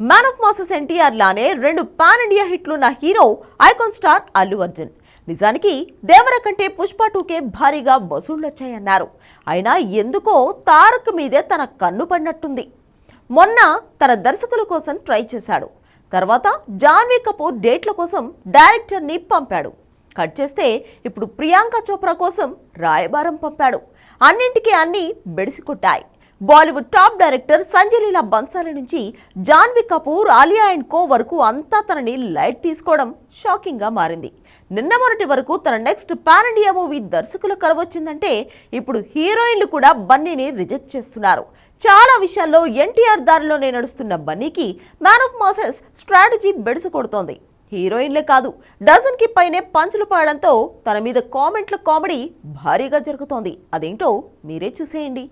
Man of masses NTR లానే రెండు pan India హిట్లున్న hero icon star Allu Arjun. నిజానికి దేవర కంటే పుష్ప టూకే భారీగా వసూళ్ళొచ్చాయన్నారు అయినా ఎందుకో తారక్ మీదే తన కన్ను పడినట్టుంది. మొన్న తన దర్శకుల కోసం ట్రై చేశాడు. తర్వాత జాన్వీ కపూర్ డేట్ల కోసం డైరెక్టర్ని పంపాడు. కట్ చేస్తే ఇప్పుడు ప్రియాంక చోప్రా కోసం రాయబారం పంపాడు. అన్నింటికీ అన్నీ బెడిసికొట్టాయి Bollywood top director Sanjay Leela Bhansali నుంచి జాన్వి కపూర్ ఆలియా అండ్ కో వరకు అంతా తనని లైట్ తీసుకోవడం షాకింగ్గా మారింది. నిన్న మొన్నటి వరకు తన నెక్స్ట్ పాన్ ఇండియా మూవీ దర్శకుల కరవచ్చిందంటే ఇప్పుడు హీరోయిన్లు కూడా బన్నీని రిజెక్ట్ చేస్తున్నారు. చాలా విషయాల్లో ఎన్టీఆర్ దారిలోనే నడుస్తున్న బన్నీకి మ్యాన్ ఆఫ్ మాసెస్ స్ట్రాటజీ బెడుసు కొడుతోంది. హీరోయిన్లే కాదు డజన్కి పైనే పంచులు పాడడంతో తన మీద కామెంట్ల కామెడీ భారీగా జరుగుతోంది. అదేంటో మీరే చూసేయండి.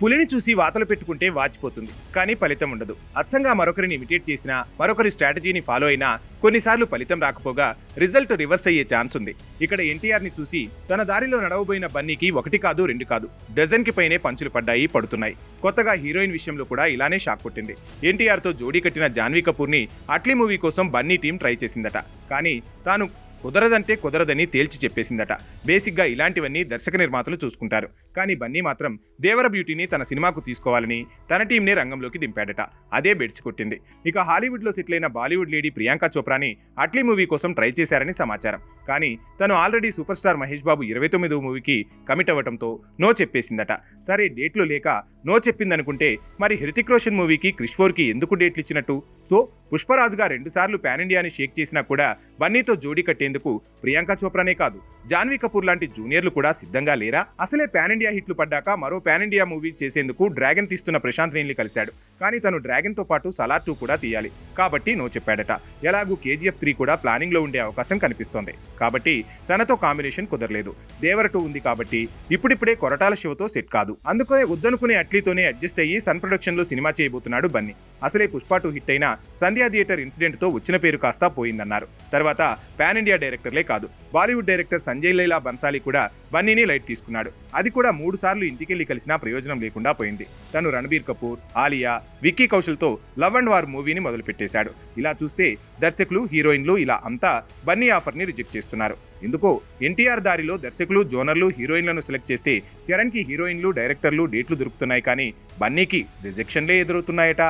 పులిని చూసి వాతలు పెట్టుకుంటే వాచిపోతుంది కానీ ఫలితం ఉండదు. అచ్చంగా మరొకరిని ఇమిటేట్ చేసినా మరొకరి స్ట్రాటజీని ఫాలో అయినా కొన్నిసార్లు ఫలితం రాకపోగా రిజల్ట్ రివర్స్ అయ్యే ఛాన్స్ ఉంది. ఇక్కడ ఎన్టీఆర్ని చూసి తన దారిలో నడవబోయిన బన్నీకి ఒకటి కాదు రెండు కాదు డజన్కి పైనే పంచులు పడ్డాయి పడుతున్నాయి. కొత్తగా హీరోయిన్ విషయంలో కూడా ఇలానే షాక్ కొట్టింది. ఎన్టీఆర్తో జోడీ కట్టిన జాన్వీ కపూర్ని అట్లీ మూవీ కోసం బన్నీ టీం ట్రై చేసిందట. కానీ తాను కుదరదంటే కుదరదని తేల్చి చెప్పేసిందట. బేసిక్గా ఇలాంటివన్నీ దర్శక నిర్మాతలు చూసుకుంటారు. కానీ బన్నీ మాత్రం దేవర బ్యూటీని తన సినిమాకు తీసుకోవాలని తన టీంని రంగంలోకి దింపాడట. అదే బెడ్స్ కొట్టింది. ఇక హాలీవుడ్లో సెటిలైన బాలీవుడ్ లేడీ ప్రియాంక చోప్రాని అట్లీ మూవీ కోసం ట్రై చేశారని సమాచారం. కానీ తను already super star Mahesh Babu ఇరవై తొమ్మిదో మూవీకి కమిట్ అవ్వడంతో నో చెప్పేసిందట. సరే డేట్లు లేక నో చెప్పిందనుకుంటే మరి హృతిక్ రోషన్ మూవీకి క్రిష్ ఫోర్కి ఎందుకు డేట్లు ఇచ్చినట్టు? సో పుష్పరాజుగా రెండుసార్లు పాన్ ఇండియాని షేక్ చేసినా కూడా బన్నీతో జోడీ కట్టేందుకు ప్రియాంక చోప్రానే కాదు జాన్వీ కపూర్ లాంటి జూనియర్లు కూడా సిద్ధంగా లేరా? అసలే పాన్ ఇండియా హిట్లు పడ్డాక మరో పాన్ ఇండియా మూవీ చేసేందుకు డ్రాగన్ తీస్తున్న ప్రశాంత్ నీల్ని కలిశాడు. కానీ తను డ్రాగన్తో పాటు సలార్ టూ కూడా తీయాలి. కాబట్టి నో చెప్పాడట. ఎలాగూ కేజీఎఫ్ త్రీ కూడా ప్లానింగ్లో ఉండే అవకాశం కనిపిస్తోంది. కాబట్టి తనతో కాంబినేషన్ కుదరలేదు. దేవర టూ ఉంది కాబట్టి ఇప్పుడిప్పుడే కొరటాల శివతో సెట్ కాదు. అందుకనే వద్దనుకునే అట్లీతోనే అడ్జస్ట్ అయ్యి సన్ ప్రొడక్షన్లో సినిమా చేయబోతున్నాడు బన్నీ. అసలే పుష్ప టూ హిట్ అయినా సంధ్యా థియేటర్ ఇన్సిడెంట్తో వచ్చిన పేరు కాస్త పోయిందన్నారు. తర్వాత పాన్ ఇండియా డైరెక్టర్లే కాదు బాలీవుడ్ డైరెక్టర్ సంజయ్ లైలా బన్సాలి కూడా బన్నీని లైట్ తీసుకున్నాడు. అది కూడా మూడు సార్లు ఇంటికెళ్ళి కలిసినా ప్రయోజనం లేకుండా పోయింది. తను రణబీర్ కపూర్ ఆలియా విక్కీ కౌశల్తో లవ్ అండ్ వార్ మూవీని మొదలుపెట్టేశాడు. ఇలా చూస్తే దర్శకులు హీరోయిన్లు ఇలా అంతా బన్నీ ఆఫర్ని రిజెక్ట్ చేస్తున్నారు. ఎందుకో ఎన్టీఆర్ దారిలో దర్శకులు జోనర్లు హీరోయిన్లను సెలెక్ట్ చేస్తే చరణ్కి హీరోయిన్లు డైరెక్టర్లు డేట్లు దొరుకుతున్నాయి కానీ బన్నీకి రిజెక్షన్లే ఎదురవుతున్నాయట.